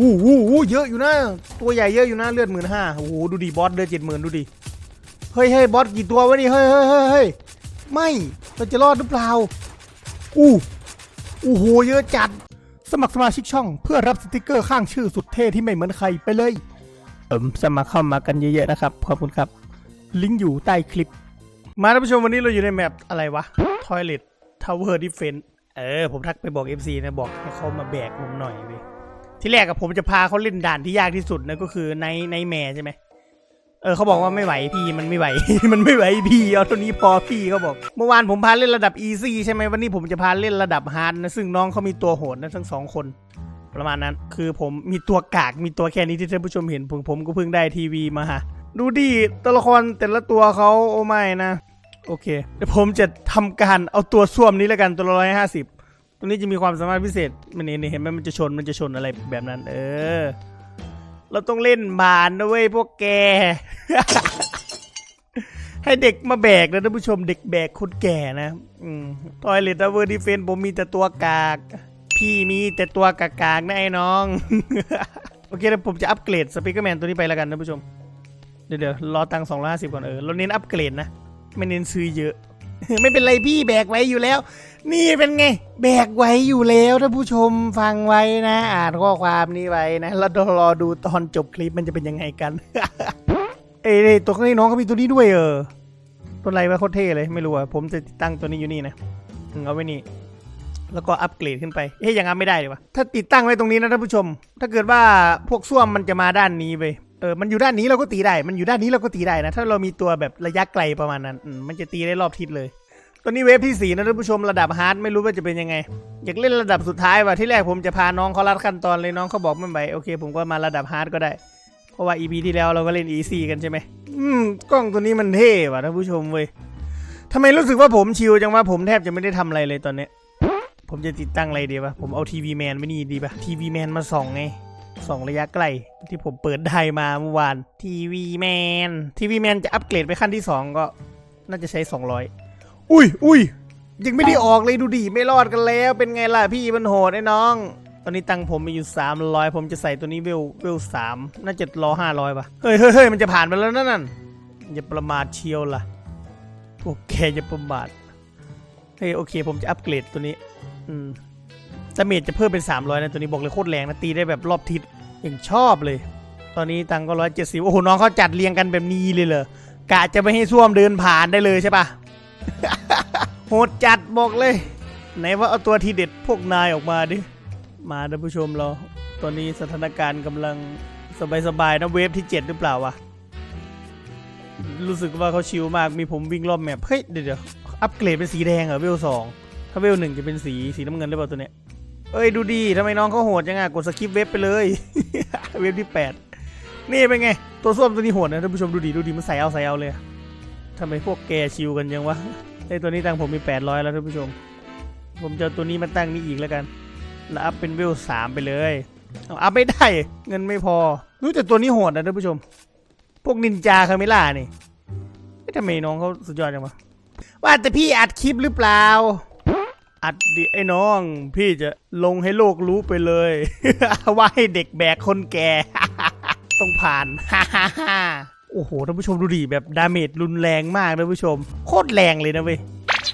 อู้หูหูเยอะอยู่นะ ตัวใหญ่เยอะอยู่นะเลือดหมื่นห้าโอ้โหดูดิบอสเลือดเจ็ดหมื่นดูดิเฮ้ยเฮ้ยบอสกี่ตัววะนี่เฮ้ยเฮ้ยเฮ้ยเฮ้ยไม่เราจะรอดหรือเปล่าอู้อู้โหเยอะจัด สมัครสมาชิกช่อง เพื่อรับสติกเกอร์ข้างชื่อสุดเท่ที่ไม่เหมือนใครไปเลยเอิมสมัครเข้ามากันเยอะๆนะครับขอบคุณครับ ลิงก์อยู่ใต้คลิป มาท่านผู้ชมวันนี้เราอยู่ในแมปอะไรวะ Toilet Tower Defense เออผมทักไปบอก FC นะบอกให้เขามาแบกผมหน่อยเว้ย ที่แรกกับผมจะพาเขาเล่นด่านที่ยากที่สุดนะก็คือในในแม่ใช่ไหมเออเขาบอกว่าไม่ไหวพี่มันไม่ไหว มันไม่ไหวพี่เอาเท่านี้พอพี่เขาบอก เมื่อวานผมพาเล่นระดับ easy ใช่ไหมวันนี้ผมจะพาเล่นระดับ hard นะซึ่งน้องเขามีตัวโหดนะทั้งสองคน ประมาณนั้น คือผมมีตัวกากมีตัวแค่นี้ที่ท่านผู้ชมเห็นผมผมก็เพิ่งได้ทีวีมาฮะดูดิตัวละครแต่ละตัวเขาโอ้ไม่นะ โอเคเดี๋ยวผมจะทำการเอาตัวส้วมนี้แล้วกันตัวละร้อยห้าสิบ ตัวนี้จะมีความสามารถพิเศษ มันเห็นเห็นไหมมันจะชนมันจะชนอะไรแบบนั้น เออ เราต้องเล่นบานนะเว้ยพวกแก ให้เด็กมาแบกนะท่านผู้ชมเด็กแบกคนแก่นะอืมทอยเลตเวอร์ดิเฟนผมมีแต่ตัวกาก พี่มีแต่ตัวกากๆนะไอ้น้อง โอเคเดี๋ยวผมจะอัปเกรดสปีกเกอร์แมนตัวนี้ไปแล้วกันท่านผู้ชม เดี๋ยวเดี๋ยวรอตังค์สองร้อยห้าสิบก่อนเออเราเน้นอัปเกรดนะไม่เน้นซื้อเยอะ ไม่เป็นไรพี่แบกไว้อยู่แล้ว นี่เป็นไง แบกไว้อยู่แล้วท่านผู้ชมฟังไว้นะ อ่านข้อความนี้ไว้นะ แล้วรอดูตอนจบคลิปมันจะเป็นยังไงกัน เอ้ยตัวนี้น้องเขามีตัวนี้ด้วยเออตัวอะไรวะโคตรเท่เลยไม่รู้อะผมจะติดตั้งตัวนี้อยู่นี่นะเอาไว้นี่แล้วก็อัปเกรดขึ้นไป เฮ้ยย่างนั้นไม่ได้เลยวะถ้าติดตั้งไว้ตรงนี้นะท่านผู้ชม ถ้าเกิดว่าพวกส้วมมันจะมาด้านนี้ไป เออ มันอยู่ด้านนี้เราก็ตีได้ มันอยู่ด้านนี้เราก็ตีได้นะ ถ้าเรามีตัวแบบระยะไกลประมาณนั้น มันจะตีได้รอบทิศเลย ตัวนี้เวฟที่สี่นะท่านผู้ชมระดับฮาร์ดไม่รู้ว่าจะเป็นยังไง อยากเล่นระดับสุดท้ายว่ะที่แรกผมจะพาน้องเขาลัดขั้นตอนเลยน้องเขาบอกไม่ไหวโอเค ผมก็มาระดับฮาร์ดก็ได้ เพราะว่า EP ที่แล้วเราก็เล่น EC กันใช่ไหมอืมกล้องตัวนี้มันเท่ว่ะท่านผู้ชมเว้ยทำไมรู้สึกว่าผมชิลจังว่าผมแทบจะไม่ได้ทำอะไรเลยตอนเนี้ยผมจะติดตั้งอะไรดีวะผมเอาทีวีแมนไว้นี่ดีปะทีวีแมนมาส่องไงส่องระยะไกลที่ผมเปิดได้มาเมื่อวานทีวีแมนทีวีแมนจะอัปเกรดไปขั้นที่สองก็น่าจะใช้ 200 อุ้ยอุ้ยยังไม่ได้ออกเลยดูดิไม่รอดกันแล้ว เป็นไงล่ะพี่มันโหดไอ้น้อง ตอนนี้ตังผมมีอยู่300ผมจะใส่ตัวนี้เวลเวลสามน่าจะรอ500ป่ะเฮ้ยเฮ้ยเฮ้ยมันจะผ่านไปแล้วนั่นน่ะอย่าประมาทเชียวล่ะพวกแกอย่าประมาทเฮ้ยโอเค ผมจะอัปเกรดตัวนี้ อืมดาเมจจะเพิ่มเป็น 300นะตัวนี้บอกเลยโคตรแรงนะตีได้แบบรอบทิศอย่างชอบเลย ตอนนี้ตังก็ร้อยเจ็ดสิบโอ้โหน้องเขาจัดเรียงกันแบบนี้เลยเหรอกะจะไม่ให้ส้วมเดินผ่านได้เลยใช่ปะ โหดจัดบอกเลย ไหนว่าเอาตัวทีเด็ดพวกนายออกมาดิ มาท่านผู้ชมเรา ตอนนี้สถานการณ์กำลังสบายๆนะเวฟที่ 7 หรือเปล่าวะ รู้สึกว่าเขาชิลมากมีผมวิ่งรอบแมปเฮ้ยเดี๋ยวเดี๋ยวอัปเกรดเป็นสีแดงเหรอเวลสองถ้าเวลหนึ่งจะเป็นสีสีน้ำเงินหรือเปล่าตัวเนี้ยเอ้ยดูดีทำไมน้องเขาโหดจังอะกดสกิปเว็บไปเลย เว็บที่ 8 นี่เป็นไง ตัวส้วมตัวนี้โหดนะท่านผู้ชมดูดีดูดีมันใส่เอาใส่เอาเลยทำไมพวกแกชิลกันยังวะ ไอตัวนี้ตังผมมี 800 แล้วท่านผู้ชม ผมจะตัวนี้มาตั้งนี่อีกแล้วกัน แล้วอัพเป็นเวลสามไปเลย เอาอัพไม่ได้ เงินไม่พอรู้แต่ตัวนี้โหดนะท่านผู้ชม พวกนินจาคาเมล่านี่ไม่ทำไมน้องเขาสุดยอดจังวะว่าแต่พี่อัดคลิปหรือเปล่า อัดดิไอ้น้อง พี่จะลงให้โลกรู้ไปเลย ว่าให้เด็กแบกคนแก่ ต้องผ่าน โอ้โหท่านผู้ชมดูดิแบบดาเมจรุนแรงมากท่านผู้ชม โคตรแรงเลยนะเว้ย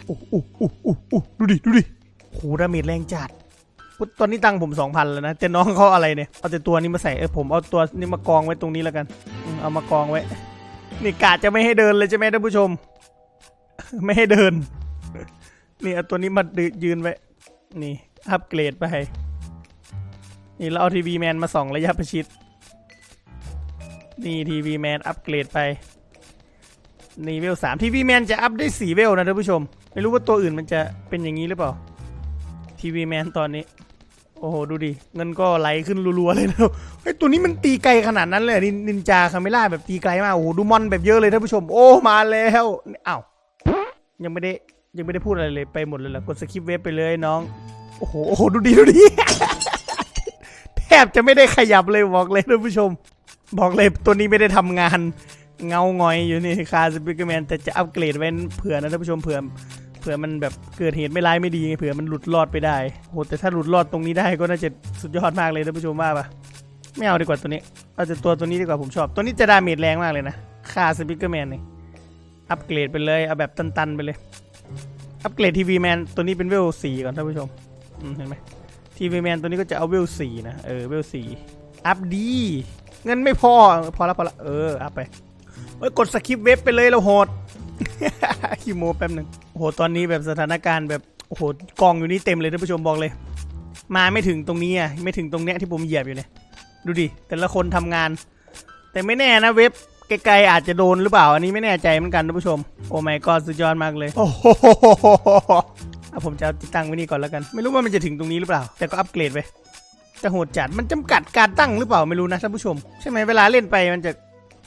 โอ้โหโอ้โหโอ้โหโอ้ดูดิดูดิโหดาเมจแรงจัดตอนนี้ตังผมสองพันแล้วนะแต่น้องเขาอะไรเนี่ยเอาแต่ตัวนี้มาใส่เออผมเอาตัวนี้มากองไว้ตรงนี้แล้วกันเอามากองไว้ นี่กาจะไม่ให้เดินเลยใช่ไหมท่านผู้ชม ไม่ให้เดินนี่เอาตัวนี้มาดืยืนไว้ นี่อัปเกรดไปนี่เราเอาทีวีแมนมาส่องระยะประชิด นี่ทีวีแมนอัปเกรดไปนี่เวลสามทีวีแมนจะอัพได้สี่เวลนะท่านผู้ชม ไม่รู้ว่าตัวอื่นมันจะเป็นอย่างนี้หรือเปล่าทีวีแมนตอนนี้ โอ้โห ดูดิ เงินก็ไหลขึ้นรัวๆเลยนะเฮ้ยตัวนี้มันตีไกลขนาดนั้นเลยนินจาคาเมล่าแบบตีไกลมาก โอ้โห ดูมอนแบบเยอะเลยท่านผู้ชม โอ้มาแล้วอ้าวยังไม่ได้ยังไม่ได้พูดอะไรเลยไปหมดเลยเหรอกดสคริปเว็บไปเลยน้อง โอ้โหโอ้โหดูดีดูดีแทบจะไม่ได้ขยับเลยบอกเลยท่านผู้ชม บอกเลยตัวนี้ไม่ได้ทำงาน เงางอยอยู่นี่คาสปิกเกอร์แมนแต่จะอัปเกรดไว้เผื่อนะท่านผู้ชมเผื่อเผื่อมันแบบเกิดเหตุไม่ร้ายไม่ดีไงเผื่อมันหลุดรอดไปได้โหแต่ถ้าหลุดรอดตรงนี้ได้ก็น่าจะสุดยอดมากเลยท่านผู้ชมว่าปะไม่เอาดีกว่าตัวนี้เอาแต่ตัวตัวนี้ดีกว่าผมชอบ ตัวนี้จะดาเมจแรงมากเลยนะคาสปิเกอร์แมนนี่อัปเกรดไปเลยเอาแบบตันๆไปเลยอัปเกรดทีวีแมนตัวนี้เป็นเวลสี่ก่อนท่านผู้ชมอืมเห็นไหมทีวีแมนตัวนี้ก็จะเอาเวลสี่นะเออเวลสี่อัพดี เงินไม่พอ พอละพอละเอออัพไปเอ้ยกดสคริปเว็บไปเลยเราโหดคิโมแป๊บหนึ่งโหตอนนี้แบบสถานการณ์แบบโอ้โหกองอยู่นี่เต็มเลยท่านผู้ชมบอกเลย มาไม่ถึงตรงนี้อะไม่ถึงตรงเนี้ยที่ผมเหยียบอยู่เนี่ยดูดิแต่ละคนทำงาน แต่ไม่แน่นะเว็บไกลๆอาจจะโดนหรือเปล่า อันนี้ไม่แน่ใจเหมือนกันท่านผู้ชม โอ้ไม่ก็สุดยอดมากเลย โอ้โหเอาผมจะติดตั้งไว้นี่ก่อนแล้วกัน ไม่รู้ว่ามันจะถึงตรงนี้หรือเปล่า แต่ก็อัปเกรดไป แต่โหดจัดมันจำกัดการตั้งหรือเปล่าไม่รู้นะท่านผู้ชม ใช่ไหมเวลาเล่นไปมันจะ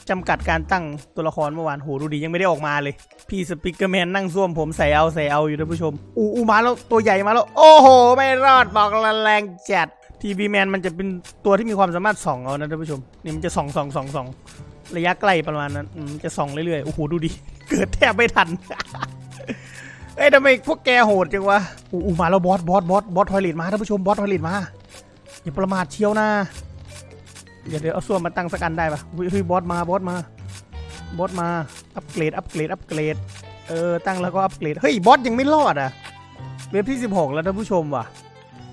จำกัดการตั้งตัวละครเมื่อวานโหดูดิยังไม่ได้ออกมาเลย พี่สปิกเกอร์แมนนั่งซ่วมผมใส่เอาใส่เอาอยู่ท่านผู้ชม อู้อู้มาแล้วตัวใหญ่มาแล้ว โอ้โห ไม่รอดบอกละแรงจัดทีวีแมนมันจะเป็นตัวที่มีความสามารถส่องเอานะท่านผู้ชมนี่มันจะส่องส่องส่องส่องระยะใกล้ประมาณนั้นจะส่องเรื่อยๆโอ้โหดูดิเกิดแทบไม่ทันเอ้ยทำไมพวกแกโหดจังวะอู้อู้มาแล้วบอสบอสบอสบอสทอยเลทมาท่านผู้ชมบอสทอยเลทมา อย่าประมาทเชียวนะเดี๋ยวเดี๋ยวเอาส่วนมาตั้งสักอันได้ปะเฮ้ยเฮ้ยบอสมาบอสมาบอสมาอัปเกรดอัปเกรดอัปเกรดเออตั้งแล้วก็อัปเกรดเฮ้ยบอสยังไม่รอดอะเว็บที่ 16 แล้วท่านผู้ชมว่ะ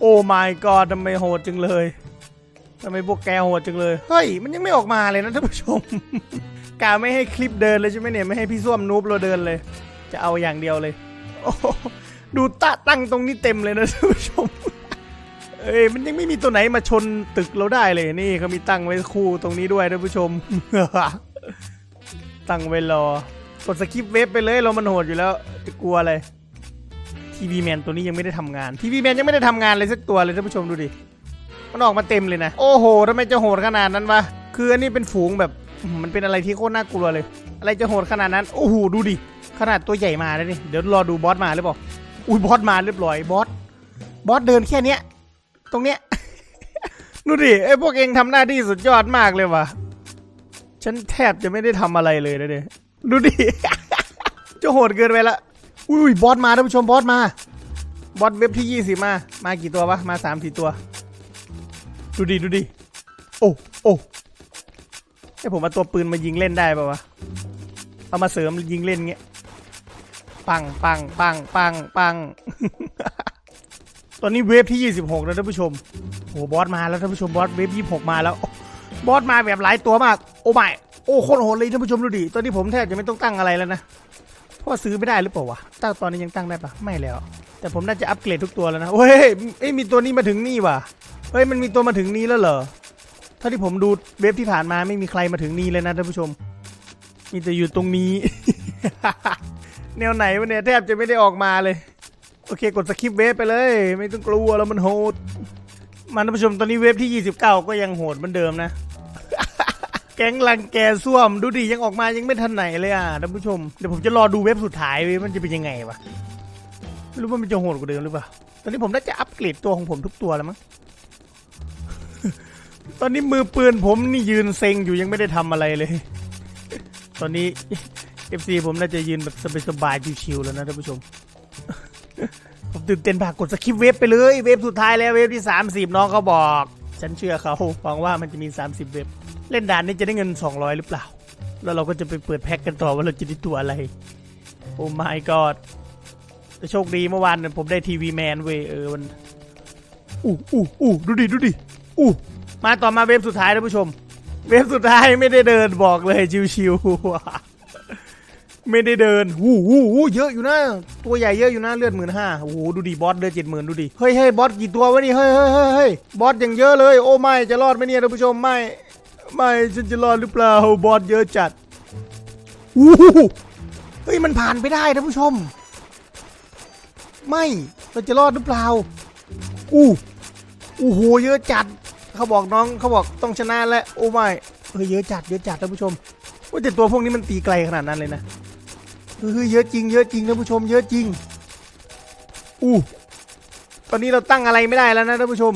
โอ้ my god ทำไมโหดจังเลยทำไมพวกแกโหดจังเลย เฮ้ย มันยังไม่ออกมาเลยนะท่านผู้ชม กาไม่ให้คลิปเดินเลยใช่ไหมเนี่ย ไม่ให้พี่ส้วมนูบเราเดินเลย จะเอาอย่างเดียวเลย โอ้โหดูตะตั้งตรงนี้เต็มเลยนะท่านผู้ชม เอ้ยมันยังไม่มีตัวไหนมาชนตึกเราได้เลยนี่เขามีตั้งไว้คู่ตรงนี้ด้วยท่านผู้ชม ตั้งไว้รอกดสกิปเว็บไปเลยเรามันโหดอยู่แล้วจะกลัวอะไรทีวีแมนตัวนี้ยังไม่ได้ทำงานทีวีแมนยังไม่ได้ทำงานเลยสักตัวเลยท่านผู้ชมดูดิมันออกมาเต็มเลยนะ โอ้โหทำไมจะโหดขนาดนั้นวะคืออันนี้เป็นฝูงแบบมันเป็นอะไรที่โคตรน่ากลัวเลย อะไรจะโหดขนาดนั้นโอ้โหดูดิขนาดตัวใหญ่มาแล้วนี่เดี๋ยวรอดูบอสมาหรือเปล่าอุ้ยบอสมาเรียบร้อยบอสบอสเดินแค่เนี้ย ตรงเนี้ยดูดิไอ้พวกเองทำหน้าที่สุดยอดมากเลยว่ะ ฉันแทบจะไม่ได้ทำอะไรเลยนะเนี่ยดูดิจะโหดเกินไปละอุ้ยบอสมาท่านผู้ชมบอสมา บอสเว็บที่ยี่สิบมา มากี่ตัววะ มาสามสี่ตัว ดูดิดูดิโอ้โอ้ไอผมเอาตัวปืนมายิงเล่นได้ป่าวะ เอามาเสริมยิงเล่นเงี้ย ปังปังปังปังปัง ตอนนี้เวฟที่ 26 แล้วท่านผู้ชมโหบอสมาแล้วท่านผู้ชมบอสเวฟ26 มาแล้วบอสมาแบบหลายตัวมาก โอ้ไม่โอ้โคตรโหดเลยท่านผู้ชมดูดิตอนนี้ผมแทบจะไม่ต้องตั้งอะไรแล้วนะเพราะซื้อไม่ได้หรือเปล่าวะตั้งตอนนี้ยังตั้งได้ปะไม่แล้ว แต่ผมน่าจะอัปเกรดทุกตัวแล้วนะเฮ้ยเอ้ยมีตัวนี้มาถึงนี่ว่ะเฮ้ยมันมีตัวมาถึงนี้แล้วเหรอถ้าที่ผมดูเว็บที่ผ่านมาไม่มีใครมาถึงนี่เลยนะท่านผู้ชม มีแต่อยู่ตรงนี้ แนวไหนวะเนี่ยแทบจะไม่ได้ออกมาเลย โอเคกดสคิปเวฟไปเลย ไม่ต้องกลัวแล้วมันโหดมาท่านผู้ชมตอนนี้เวฟที่ 29 ก็ยังโหดเหมือนเดิมนะ แก๊งลังแกส้วมดูดิยังออกมายังไม่ทันไหนเลยอะท่านผู้ชมเดี๋ยวผมจะรอดูเว็บสุดท้ายเว้ยมันจะเป็นยังไงวะไม่รู้ว่ามันจะโหดกว่าเดิมหรือเปล่าตอนนี้ผมน่าจะอัปเกรดตัวของผมทุกตัวแล้วมั้ง ตอนนี้มือปืนผมนี่ยืนเซ็งอยู่ยังไม่ได้ทำอะไรเลย ตอนนี้ FC ผมน่าจะยืนแบบสบายๆชิวๆแล้วนะท่านผู้ชม ผมตื่นเต้นมากกดสคริปเว็บไปเลย เว็บสุดท้ายแล้วเว็บที่ 30 น้องเขาบอก ฉันเชื่อเขาหวังว่ามันจะมี 30 เว็บเล่นด่านนี้จะได้เงิน 200 หรือเปล่า แล้วเราก็จะไปเปิดแพ็กกันต่อว่าเราจะได้ตัวอะไร โอ้ my god แต่โชคดีเมื่อวานผมได้ทีวีแมนเวยเออมันอู้อู้อู้ดูดิดูดิอู้มาต่อมาเว็บสุดท้ายท่านผู้ชม เว็บสุดท้ายไม่ได้เดินบอกเลยชิวๆ ไม่ได้เดินหูหูหูเยอะอยู่นะ ตัวใหญ่เยอะอยู่นะเลือดหมื่นห้าโอ้โหดูดิบอสเลือดเจ็ดหมื่นดูดิ เฮ้ยเฮ้ยบอสกี่ตัววะนี่ เฮ้ยเฮ้ยเฮ้ยเฮ้ยบอสอย่างเยอะเลย โอ้ไม่จะรอดไหมเนี่ยท่านผู้ชม ไม่ ไม่ฉันจะรอดหรือเปล่า บอสเยอะจัดอู้หูเฮ้ยมันผ่านไปได้ท่านผู้ชม ไม่เราจะรอดหรือเปล่า อู้โอ้โหเยอะจัด เขาบอกน้องเขาบอกต้องชนะแล้วโอ้ไม่เฮ้ยเยอะจัดเยอะจัดท่านผู้ชมว่าแต่ตัวพวกนี้มันตีไกลขนาดนั้นเลยนะ เฮ้ยเยอะจริงเยอะจริงท่านผู้ชมเยอะจริง อู้ ตอนนี้เราตั้งอะไรไม่ได้แล้วนะท่านผู้ชม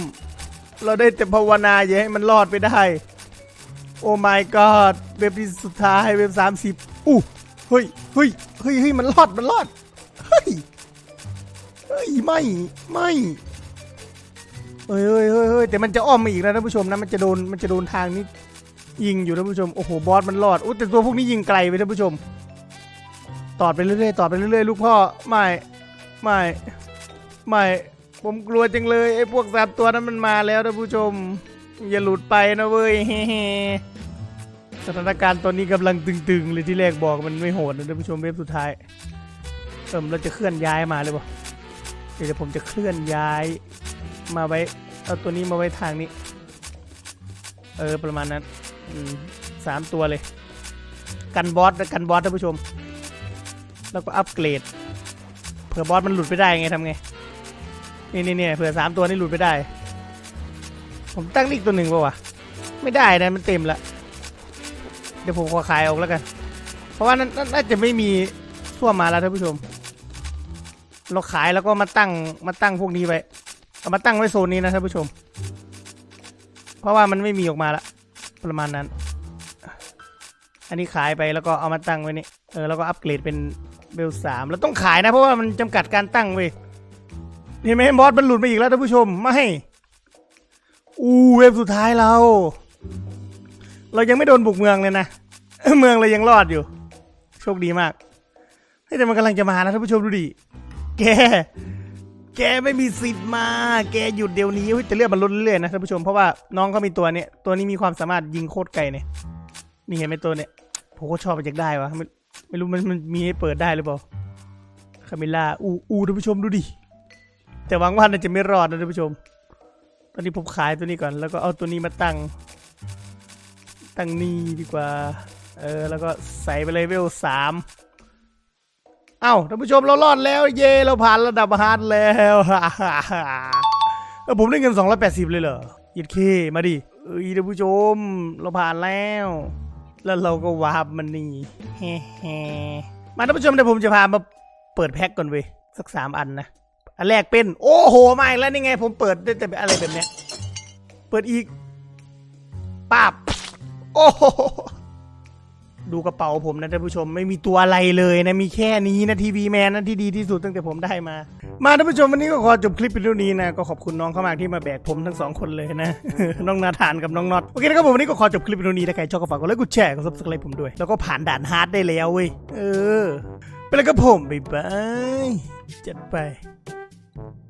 เราได้แต่ภาวนาอย่าให้มันรอดไปได้ โอ้ my god เว็บที่สุดท้ายเว็บสามสิบอู้เฮ้ยเฮ้ยเฮ้ยเฮ้ยมันรอดมันรอดเฮ้ยเฮ้ยไม่ไม่เฮ้ยเฮ้ยเฮ้ยเฮ้ยแต่มันจะอ้อมมาอีกแล้วท่านผู้ชมนะมันจะโดนมันจะโดนทางนี้ยิงอยู่ท่านผู้ชมโอ้โหบอสมันรอดอุ้แต่ตัวพวกนี้ยิงไกลไปท่านผู้ชม ตอดไปเรื่อยๆตอดไปเรื่อยๆลูกพ่อไม่ไม่ไม่ผมกลัวจังเลยไอ้พวกสัตว์ตัวนั้นมันมาแล้วท่านผู้ชม อย่าหลุดไปนะเว้ยสถานการณ์ตอนนี้กำลังตึงๆเลยที่แรกบอกมันไม่โหดนะท่านผู้ชมเว็บสุดท้ายเอิมเราจะเคลื่อนย้ายมาเลยป่ะเดี๋ยวผมจะเคลื่อนย้ายมาไว้เอาตัวนี้มาไว้ทางนี้ เออประมาณนั้นอืมสามตัวเลย กันบอสกันบอสท่านผู้ชม แล้วก็อัปเกรด เผื่อบอสมันหลุดไปได้ไงทำไง นี่นี่นี่เผื่อสามตัวนี้หลุดไปได้ ผมตั้งอีกตัวหนึ่งป่าวะ ไม่ได้นะมันเต็มละ เดี๋ยวผมขอขายออกแล้วกัน เพราะว่านั้นน่าจะไม่มีทั่วมาแล้วท่านผู้ชม เราขายแล้วก็มาตั้งมาตั้งพวกนี้ไว้เอามาตั้งไว้โซนนี้นะท่านผู้ชม เพราะว่ามันไม่มีออกมาละประมาณนั้น อันนี้ขายไปแล้วก็เอามาตั้งไว้นี่ เออแล้วก็อัปเกรดเป็นเบลสามแล้วต้องขายนะ เพราะว่ามันจำกัดการตั้งเว้ยเห็นไหมบอสมันหลุดมาอีกแล้วท่านผู้ชมไม่อู้เวฟสุดท้ายเรา เรายังไม่โดนบุกเมืองเลยนะ เมืองเรายังรอดอยู่ โชคดีมากเฮ้ยแต่มันกำลังจะมานะท่านผู้ชมดูดิแก แกไม่มีสิทธิ์มา แกหยุดเดี๋ยวนี้เฮ้ยแต่เลือดมันลดเรื่อยๆนะท่านผู้ชมเพราะว่าน้องเขามีตัวเนี้ยตัวนี้มีความสามารถยิงโคตรไกลเนี่ยนี่เห็นไหมตัวเนี้ยผมก็ชอบมันอยากได้วะ ไม่รู้มันมันมีให้เปิดได้หรือเปล่าคาเมล่าอูอูท่านผู้ชมดูดิ แต่หวังว่าน่าจะไม่รอดนะท่านผู้ชม ตอนนี้ผมขายตัวนี้ก่อน แล้วก็เอาตัวนี้มาตั้ง ตั้งนี่ดีกว่า เออ แล้วก็ใส่ไปเลยเวลสามเอ้าท่านผู้ชมเรารอดแล้ว เย่เราผ่านระดับฮาร์ดแล้วเออผมได้เงิน280เลยเหรอยิดเคมาดิ เอ้ยท่านผู้ชม เราผ่านแล้ว แล้วเราก็วาร์ปมันนี่แฮ่มาท่านผู้ชมเดี๋ยวผมจะพามาเปิดแพ็กก่อนเว้ยสักสามอันนะอันแรกเป็นโอ้โหมาอีกแล้วนี่ไง ผมเปิดได้แต่อะไรแบบเนี้ยเปิดอีกปาบโอ้โห ดูกระเป๋าผมนะท่านผู้ชมไม่มีตัวอะไรเลยนะมีแค่นี้นะทีวีแมนนะที่ดีที่สุดตั้งแต่ผมได้มา มาท่านผู้ชมวันนี้ก็ขอจบคลิปเป็นเท่านี้นะก็ขอบคุณน้องเข้ามาที่มาแบกผมทั้งสองคนเลยนะน้องนาธานกับน้องน็อตโอเคนะครับผมวันนี้ก็ขอจบคลิปเป็นเท่านี้ถ้าใครชอบก็ฝากกดไลค์กดแชร์กดซับสไครต์ผมด้วยแล้วก็ผ่านด่านฮาร์ดได้แล้วเว้ยเออไปแล้วก็ผมบ๊ายบายจัดไป